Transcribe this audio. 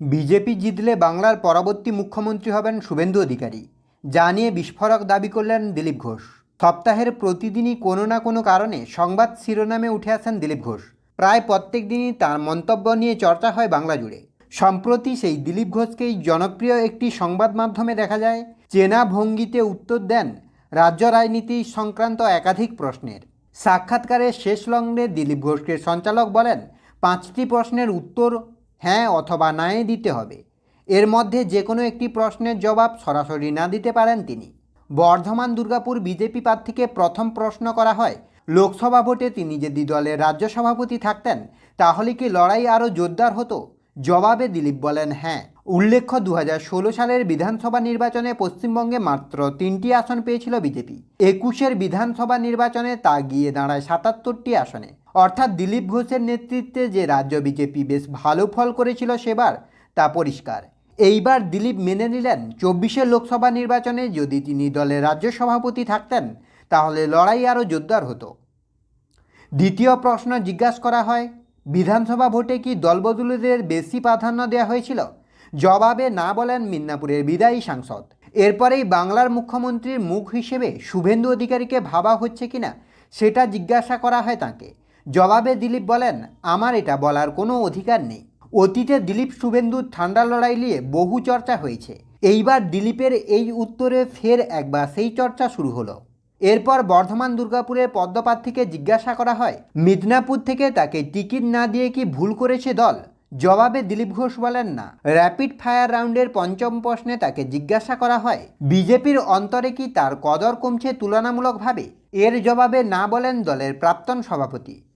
BJP জিতলে বাংলার পরবর্তী মুখ্যমন্ত্রী হবেন শুভেন্দু অধিকারী। যা নিয়ে বিস্ফোরক দাবি করলেন দিলীপ ঘোষ। সপ্তাহের প্রতিদিনই কোনো না কোনো কারণে সংবাদ শিরোনামে উঠে আসেন দিলীপ ঘোষ। প্রায় প্রত্যেক দিনই তার মন্তব্য নিয়ে চর্চা হয় বাংলা জুড়ে। সম্প্রতি সেই দিলীপ ঘোষকেই জনপ্রিয় একটি সংবাদ মাধ্যমে দেখা যায়, চেনা ভঙ্গিতে উত্তর দেন রাজ্য রাজনীতি সংক্রান্ত একাধিক প্রশ্নের। সাক্ষাৎকারের শেষ লগ্নে দিলীপ ঘোষকে সঞ্চালক বলেন, পাঁচটি প্রশ্নের উত্তর হ্যাঁ অথবা নায় দিতে হবে। এর মধ্যে যে কোনো একটি প্রশ্নের জবাব সরাসরি না দিতে পারেন তিনি। বর্ধমান দুর্গাপুর বিজেপি প্রার্থীকে প্রথম প্রশ্ন করা হয়, লোকসভা ভোটে তিনি যদি দলের রাজ্য সভাপতি থাকতেন, তাহলে কি লড়াই আরও জোরদার হতো? জবাবে দিলীপ বলেন হ্যাঁ। উল্লেখ্য দু হাজার ষোলো সালের বিধানসভা নির্বাচনে পশ্চিমবঙ্গে মাত্র তিনটি আসন পেয়েছিল বিজেপি। একুশের বিধানসভা নির্বাচনে তা গিয়ে দাঁড়ায় সাতাত্তরটি আসনে। অর্থাৎ দিলীপ ঘোষের নেতৃত্বে যে রাজ্য বিজেপি বেশ ভালো ফল করেছিল সেবার, তা পরিষ্কার। এইবার দিলীপ মেনে নিলেন, চব্বিশের লোকসভা নির্বাচনে যদি তিনি দলের রাজ্য সভাপতি থাকতেন, তাহলে লড়াই আরও জোরদার হতো। দ্বিতীয় প্রশ্ন জিজ্ঞাসা করা হয়, বিধানসভা ভোটে কি দলবদলুদের বেশি প্রাধান্য দেওয়া হয়েছিল? জবাবে না বলেন মিদনাপুরের বিদায়ী সাংসদ। এরপরেই বাংলার মুখ্যমন্ত্রীর মুখ হিসেবে শুভেন্দু অধিকারীকে ভাবা হচ্ছে কিনা, সেটা জিজ্ঞাসা করা হয় তাকে। জবাবে দিলীপ বলেন, আমার এটা বলার কোনো অধিকার নেই। অতীতে দিলীপ শুভেন্দুর ঠান্ডা লড়াই নিয়ে বহু চর্চা হয়েছে। এইবার দিলীপের এই উত্তরে ফের একবার সেই চর্চা শুরু হলো। এরপর বর্ধমান দুর্গাপুরের পদ্মপ্রার্থীকে জিজ্ঞাসা করা হয়, মিদনাপুর থেকে তাকে টিকিট না দিয়ে কি ভুল করেছে দল? জবাবে দিলীপ ঘোষ বলেন না র্যাপিড ফায়ার রাউন্ডের পঞ্চম প্রশ্নে তাকে জিজ্ঞাসা করা হয়, বিজেপির অন্তরে কি তার কদর কমছে তুলনামূলকভাবে? এর জবাবে না বলেন দলের প্রাক্তন সভাপতি।